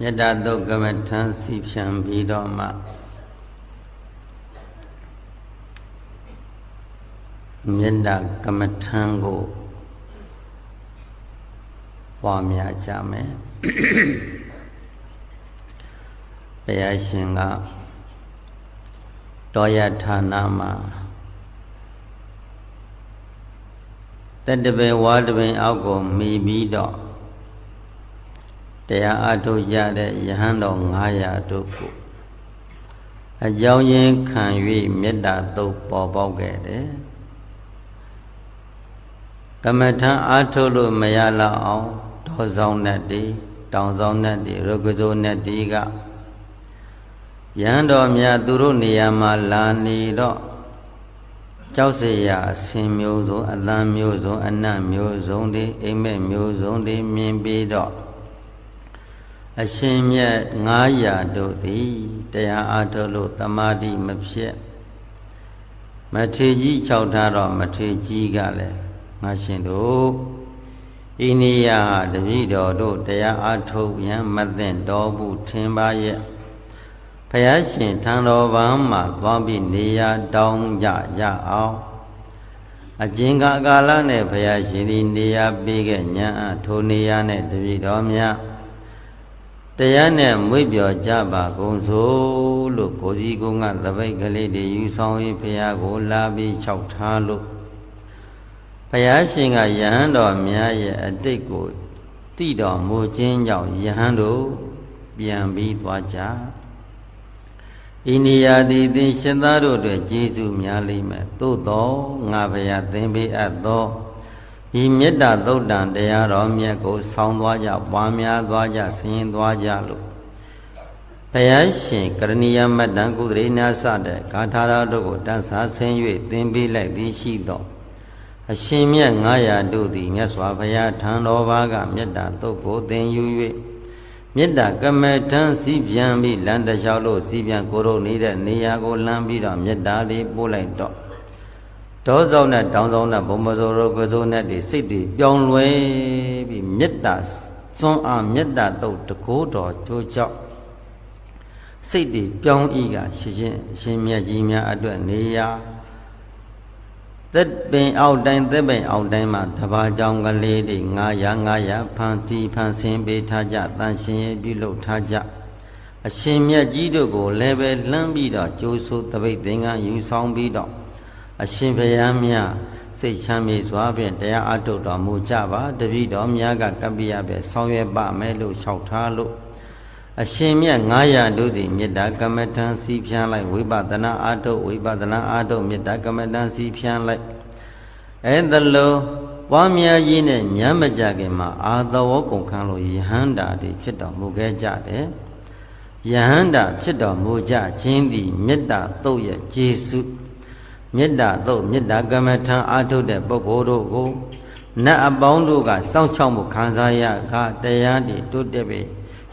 မေတ္တာတုတ်ကမ္မထံစီဖြံပြီးတော့မှမေတ္တာကမ္မထံကိုပွားများကြမယ်ဘုရားရှင်ကတောယဌာနမှာတတပင်ဝါတပင်အောက်ကိုမိပြီးတော့ တရားအထုတ်ရတဲ့ယဟန်တော်900တို့ကိုအကြောင်းရင်းခံ၍မေတ္တာသုတ်ပေါ်ပေါက်ခဲ့တယ်ကမ္မထံအထုတ်လို့မရလောက်အောင်ဒေါဆောင်နဲ့တည်းတောင်ဆောင်နဲ့တည်းရုပ်ကစိုးနဲ့တည်းကယဟန်တော်များသူတို့နေရာမှာလာနေတော့ကြောက်စရာအဆင်မျိုးစုံအတန်မျိုးစုံအနတ်မျိုးစုံတွေအိမ်မက်မျိုးစုံတွေမြင်ပြီးတော့ အရှင်မြတ်900တို့သည်တရားအားထုတ်လို့တမာတိမဖြစ်မထေကြီး၆ထားတော့မထေကြီးကလည်းငါရှင်တို့ဣနိယတပည့်တော်တို့တရားအားထုတ်ရန်မသင့်တော်ဘူးထင်ပါရဲ့ဘုရားရှင်ထံတော်ဘာမှာသွားပြီးနေရာတောင်းကြရအောင်အကျဉ်းကာလနဲ့ဘုရားရှင်သည်နေရာပေးခဲ့ညာအထိုနေရာနဲ့တပည့်တော်များ တရားနဲ့မွေ့ပြော်ကြပါကုန်စို့လို့ကိုစီကုန်းကသပိတ်ကလေးတွေယူဆောင်ပြီးဘုရားကို လာပြီးခြောက်ထားလို့ဘုရားရှင်ကယဟန်တော်များရဲ့အတိတ်ကိုတိတော်မူခြင်းကြောင့်ယဟန်တို့ပြန်ပြီးသွားကြဣနိယာတိသင်ရှင်သားတို့အတွက်ကျေးဇူးများလိမ့်မယ်သို့တော်ငါဘုရားသင်ပေးအပ်သော ဤမေတ္တာသုတ်တံတရားတော်မြတ်ကိုဆောင်းသွားကြပွားများသွားကြဆင်းသွားကြလို့ဘုရားရှင်ကရဏီယမတ္တံကုသရိနာစတဲ့ဂါထာတော်တို့ကိုတန်ဆာဆင်း၍သင်ပေးလိုက်သည်ရှိသောအရှင်မြတ်900တို့သည်မြတ်စွာဘုရားထံတော်ဘာကမေတ္တာသုတ်ကိုသင်ယူ၍မေတ္တာကမထံစီပြန်ပြီးလမ်းတစ်လျှောက်လို့စီပြန်ကိုရုံနေတဲ့နေရာကိုလမ်းပြီးတော့မေတ္တာလေးပို့လိုက်တော့ ဒေါဆောင်နဲ့တောင်းဆောင်နဲ့ဘုံမစိုးရောကစိုးနဲ့ဒီစိတ်တွေပြောင်းလဲပြီးမေတ္တာစွန်းအားမေတ္တာတုတ်တကိုးတော်ကြိုးကြောက်စိတ်တွေပြောင်းဤကရှင်ရှင်အရှင်မြတ်ကြီးများအတွက်နေရာသက်ပင်အောက်တိုင်းသက်ပင်အောက်တိုင်းမှာတဘာကြောင်ကလေးတွေ900 900ဖန်တီဖန်ဆင်းပေးထားကြတန်ရှင်ပြုလုပ်ထားကြအရှင်မြတ်ကြီးတို့ကိုလည်းပဲလှမ်းပြီးတော့ကြိုးဆိုတပိတ်သင်္ကန်းယူဆောင်ပြီးတော့ အရှင်ဘုရားမြတ်စိတ်ချမ်းမြေစွာဖြင့်တရားအထုတ်တော်မူကြပါတပည့်တော်များကကပ္ပိယပဲဆောင်ရွက်ပါမယ်လို့လျှောက်ထားလို့အရှင်မြတ်900တို့သည်မေတ္တာကမ္မထံစီဖြန်းလိုက်ဝိပဿနာအာထုတ်ဝိပဿနာအာထုတ်မေတ္တာကမ္မထံစီဖြန်းလိုက်အဲဒါလို့ပွားများရင်းနဲ့ညမ်းမကြခင်မှာအာသဝကုန်ခံလို့ယဟန္တာတွေဖြစ်တော်မူခဲ့ကြတယ်ယဟန္တာဖြစ်တော်မူကြခြင်းသည်မေတ္တာတုတ်ရဲ့ကျေစု မေတ္တာတုတ်မေတ္တာကမ္မထံအာထုတ်တဲ့ပုဂ္ဂိုလ်တို့ကိုနတ်အပေါင်းတို့ကစောင့်ချောက်မှုခံစားရကတရားတွေတိုးတက်ပြီ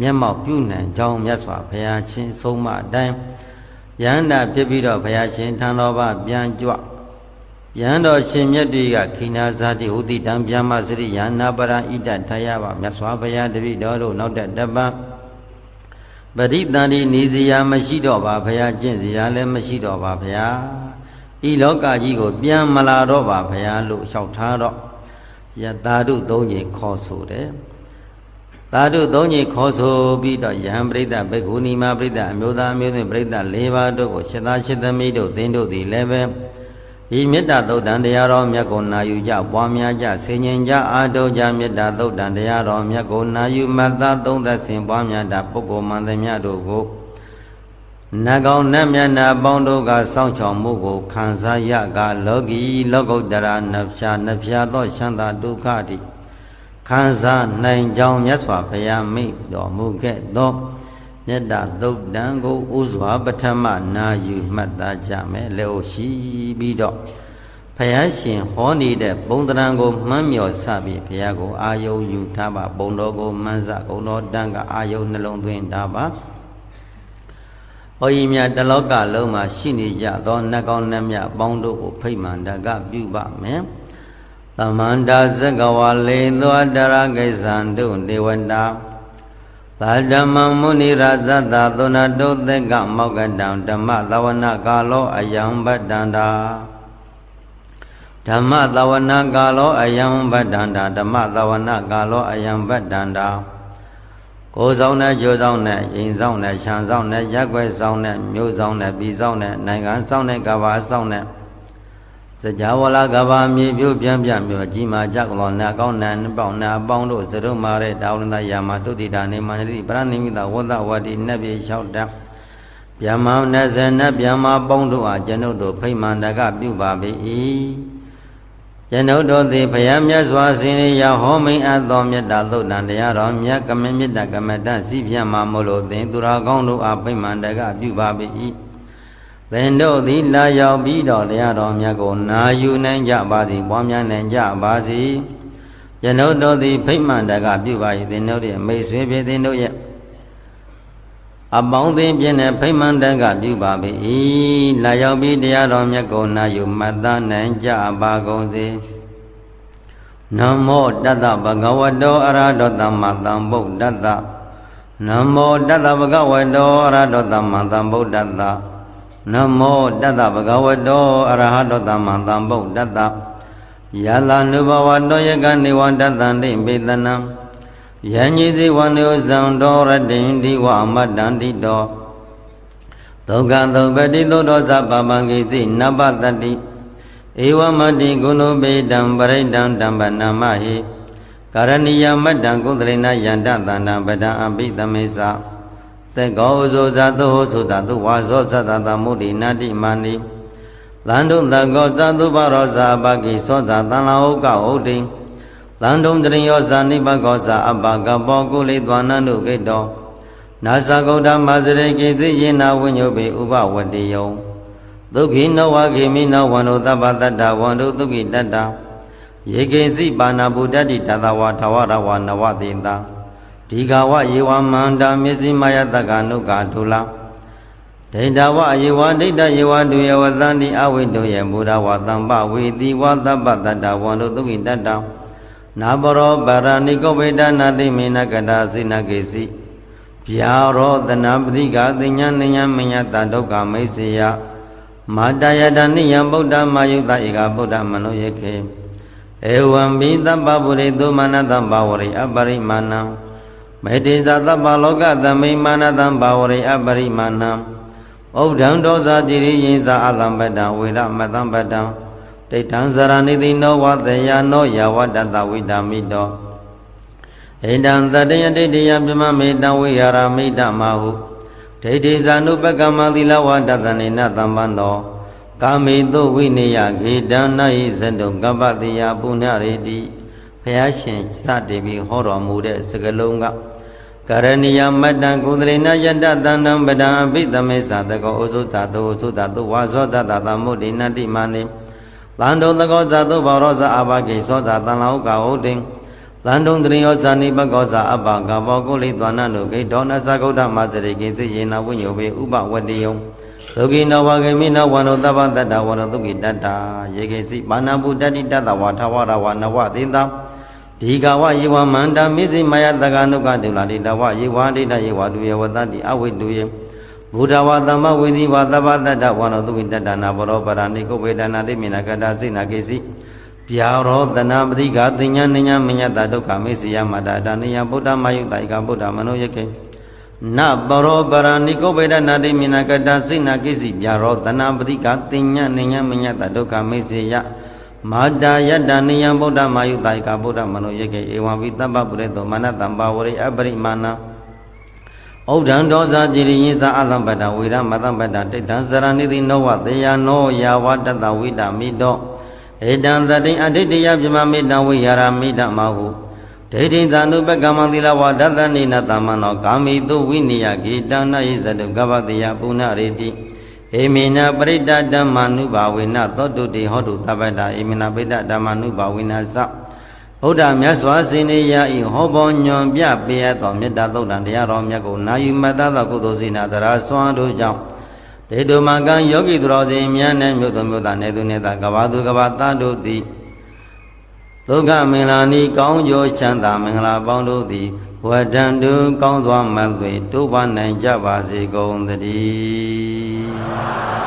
မျက်မှောက်ပြုနိုင်ကြောင်းမြတ်စွာဘုရားရှင်ဆုံးမအတိုင်းယန္တာဖြစ်ပြီးတော့ဘုရားရှင်ထံတော်ဘာပြန်ကြွယန္တော်ရှင်မြတ်တွေကခိနာဇာတိဟုတိတံဗျာမစရိယနာပရံဣတထယဘမြတ်စွာဘုရားတပည့်တော်တို့နောက်တဲ့တပံပရိတန်ဒီနေစရာမရှိတော့ပါဘုရားကျင့်စရာလည်းမရှိတော့ပါဘုရား ဤလောကကြီးကို ပြန်မလာတော့ပါဘုရားလို့လျှောက်ထားတော့ယတာတို့သုံးကြီးခေါ်ဆိုတယ်သာဓုသုံးကြီးခေါ်ဆိုပြီးတော့ယဟန်ပရိသတ်ဘေကုဏီမပရိသတ်အမျိုးသားအမျိုးသမီးပရိသတ်၄ပါးတို့ကိုရှင်းသားရှင်းသမီးတို့သင်တို့သည်လည်းပဲဤမေတ္တာသုတ်တံတရားတော်မြတ်ကိုနာယူကြပွားများကြဆင်ញင်ကြအာတုကြမေတ္တာသုတ်တံတရားတော်မြတ်ကိုနာယူမတ်သားသုံးသက်ဆင်ပွားများတာပုဂ္ဂိုလ်မှန်သမျှတို့ကို နတ်ကောင်းနတ်မြတ်နာပေါင်းတို့ကစောင့်ချောင်မှုကိုခံစားရကလောကီလောကုတ္တရာနဖျာနဖျာသောချမ်းသာဒုက္ခတိခံစားနိုင်ကြောင်းမြတ်စွာဘုရားမိန့်တော်မူခဲ့သောမေတ္တာသုတ်တံကိုဥစွာပထမနာယူမှတ်သားကြမယ်လက်ဟုတ်ရှိပြီးတော့ဘုရားရှင်ဟောနေတဲ့ဘုံတရံကိုမှန်းမြော်စပြီးဘုရားကိုအာယုံယူထားပါဘုံတော်ကိုမှန်းစကုံတော်တန်းကအာယုံနှလုံးသွင်းထားပါ ဟောဤမြတ်တလောကလုံးမှာရှိနေကြသောနတ်ကောင်းနတ်မြတ်ပေါင်းတို့ကိုဖိတ်မှန်တကပြုပါမယ်သမန္တာဇဂဝါလေသောတရကိစ္ဆန္တုနေဝန္တာသသာဓမ္မမုနိရာဇတသုဏတုသက်ကမောက္ကတံဓမ္မသဝနာကာလောအယံဗတ္တန္တာဓမ္မသဝနာကာလောအယံဗတ္တန္တာဓမ္မသဝနာကာလောအယံဗတ္တန္တာ ကိုယ်ဆောင်နဲ့ကြိုးဆောင်နဲ့ရင်ဆောင်နဲ့ခြံဆောင်နဲ့ရက်ွက်ဆောင်နဲ့မြို့ဆောင်နဲ့ပြည်ဆောင်နဲ့နိုင်ငံဆောင်နဲ့ကဘာဆောင်နဲ့စကြဝဠာကဘာမြေပြုတ်ပြန်ပြန်မြို့ကြီးမာကြကလောနာကောင်းနံပေါင်းနာပေါင်းတို့သရုပ်မာတဲ့တာဝရဏယာမတုတိတာနေမန္တိပရဏိမိတဝဒဝတိနတ်ပြေလျှောက်တတ်ဗျမ္မာနဇနဗျမ္မာပေါင်းတို့အားကျွန်ုပ်တို့ဖိမှန်တကပြုပါပေ၏ ကျွန်ုပ်တို့သည်ဘုရားမြတ်စွာဆင်းရဲရဟောမိန်အပ်သောမေတ္တာသုတ်တန်တရားတော်မြတ်ကမမေတ္တာကမတ္တစီပြတ်မှာမို့လို့သင်သူတော်ကောင်းတို့အားဖိမှန်တကပြုပါပေ၏သင်တို့သည်လာရောက်ပြီးတော့တရားတော်မြတ်ကိုနာယူနိုင်ကြပါသည်ပွားများနိုင်ကြပါစေကျွန်ုပ်တို့သည်ဖိမှန်တကပြုပါ၏သင်တို့ရဲ့မိတ်ဆွေဖြစ်သင်တို့ရဲ့ အပေါင်းအသင်းပြည့်တဲ့ဖိမှန်တကပြုပါပေ၏လာရောက်ပြီးတရားတော်မြတ်ကိုနာယူမှတ်သားနိုင်ကြပါကုန်စေနမောတတ္တဗဂဝတောအရဟတောသမ္မာသမ္ဗုဒ္ဓတ္တနမောတတ္တဗဂဝတောအရဟတောသမ္မာသမ္ဗုဒ္ဓတ္တနမောတတ္တဗဂဝတောအရဟတောသမ္မာသမ္ဗုဒ္ဓတ္တယလာနုဘဝတောယကနေဝတ္တံတိပေတနံ ယဉ္ကြီးစီဝန္ယောဇံတော်ရတိန်ဒီဝအမတ္တန္တိတောဒုက္ခသုပတိသုတောသဗ္ဗပံကိစီနပတတိဧဝမတိကုဏုပေတံပရိဒံတံပနာမဟိကာရဏီယမတ္တံကုသရိဏယန္တတန္တံပဒံအပိသမေသသေကောဥဇောဇသုဟောသုတသုဝါဇောသတ္တသမုဒိနာတိမာနိသန္တုတကောသတုပရောဇာပကိသောဇာတံလာဟုကဟုတ်တိ သန္တုံတရိယောဇာနိဘကောဇာအပကပောကုလိသွာနန္တုကိတောနာဇဂௌတမဇရေကိသိယေနာဝိညုပိဥပဝတ္တိယောဒုက္ခိနောဝခေမိနောဝန္တုတပ္ပတတ္တဝန္တုဒုက္ခိတတ္တယေကိစီပါဏဗုဒ္ဓတိတတဝါထဝရဝနဝတိတာဒီဃဝယေဝမန္တာမျက်စိမယတကနုကာထုလာဒိဋ္ဌဝယေဝဒိဋ္ဌယေဝတုယေဝသန္တိအဝိတုယေဘုရားဝတံပဝေတိဝသဗ္ဗတတ္တဝန္တုဒုက္ခိတတ္တ နာပရောပရဏိကောဗေဒနာတိမေနကတာစိနကေစီဗျာရောတနာပတိကသိညာနိညာမညာတဒုက္ခမိတ်စေယမာတယတနိယံဗုဒ္ဓမာယုတဧကဗုဒ္ဓမနောယခေဧဝံဘိတပ္ပပုရိသုမာနတံဘာဝရိအပရိမာဏံမေတ္တိဇသဗ္ဗလောကသမိမာနတံဘာဝရိအပရိမာဏံဩဒံဒောဇာจิရိယိဇာအလံပတံဝေရမတံပတံ ဒိဋ္ဌံဇရဏိတိနောဝတယနောယဝတ္တတဝိတာမိတောဣဒံတတယဒိဋ္ဌိယပြမမေတံဝိဟာရမိတမဟုဒိဋ္ဌိဇာနုပကမသီလဝတ္တတနေနသမ္ပန္နောကာမိတုဝိနိယခေတံနာယိဇတုကပ္ပတိယပုဏ္ဏရေတိဘုရားရှင်စတင်ပြီးဟောတော်မူတဲ့စကလုံးကကရဏီယမတ္တံကုသရေနယတ္တတန္တံပဒံအဘိသမေသတကောဩဇုတသောဩဇုတသောဝါဇောတတသမုဒိနတိမာနေ သန္တုတကောဇသုဘောရောဇအဘဂိသောဇတံလောကဟုတ်တိသန္တုတရိယောဇာနိပကောဇအဘကဘောကုလိသွာနနုဂိဒေါနသဂௌတမစရိကိသိယေနဝိညုဘေဥပဝတ္တိယံဒုက္ခိနဝဂေမိနဝန္တောတပ္ပတတ္တဝရဒုက္ခိတတ္တာယေကေစီပါဏဗုတ္တိတတ္တဝါထဝရဝနဝသေတာဒီကဝယေဝမန္တမိစိမယတကနုကတေလာတိတဝယေဝဒိဋ္ဌယေဝတုယေဝတတိအဝိတုယေ ဘုဒ္ဓဝါသမ္မဝေဒီဝသဗ္ဗတတ္တဝန္တောသုခိတတ္တနာဘောရောပရဏိကုဝေဒနာတိမိနကတာစိနာကေစီပြာရောတနာပတိကသိညာနိညာမညတဒုက္ခမေစီယမတာဒါနိယဗုဒ္ဓမယုတိုင်ကဗုဒ္ဓမနောယခေနပရောပရဏိကုဗေဒနာတိမိနကတာစိနာကိစီပြရောတနာပတိကတင်ညနိညမညတဒုက္ခမေစေယမာတာယတ္တနိယံဗုဒ္ဓမာယုတိုင်ကဗုဒ္ဓမနောယေကေဧဝံဝိတပ္ပပုရေတောမနတံပါဝရိအပရိမာဏ ဩဒံဒောဇာจิริယိသာအသံပတ္တဝေရမတံပတ္တတိဋ္ဌံဇရဏိတိနောဝတေယနောယာဝတတဝိတမိတောဧတံသတိအဋ္ဌိယပြမမေတံဝိဟာရမိတမဟုဒိဋ္ဌိသ ानु ပကမံသီလဝါဒသနိနတမနောကာမိတုဝိနိယဂေတနာယိဇတုကပ္ပတိယပုဏ္ဏရေတိဧမေနပရိဒဓမ္မနုဘာဝေနသောတုတိဟောတုသဗ္ဗတာဧမေနပိဒဓမ္မနုဘာဝေနသ ဗုဒ္ဓမြတ်စွာစေနေယဤဟောဘောညွန်ပြပေးရသောမေတ္တာသုတ်တံတရားတော်မြတ်ကိုနာယူမတ်သောကုသိုလ်စေနာတရာစွမ်းတို့ကြောင့်ဒေတုမကံယောဂီသူတော်စင်မြတ်နဲ့မြို့သူမြို့သားနေသူနေသားကဘာသူကဘာသားတို့သည်ဒုက္ခမင်္ဂလာနီကောင်းကျိုးချမ်းသာမင်္ဂလာပေါင်းတို့သည်ဝဝတံတုကောင်းစွာမှတ်သွေတိုးပါနိုင်ကြပါစေကုန်သတည်း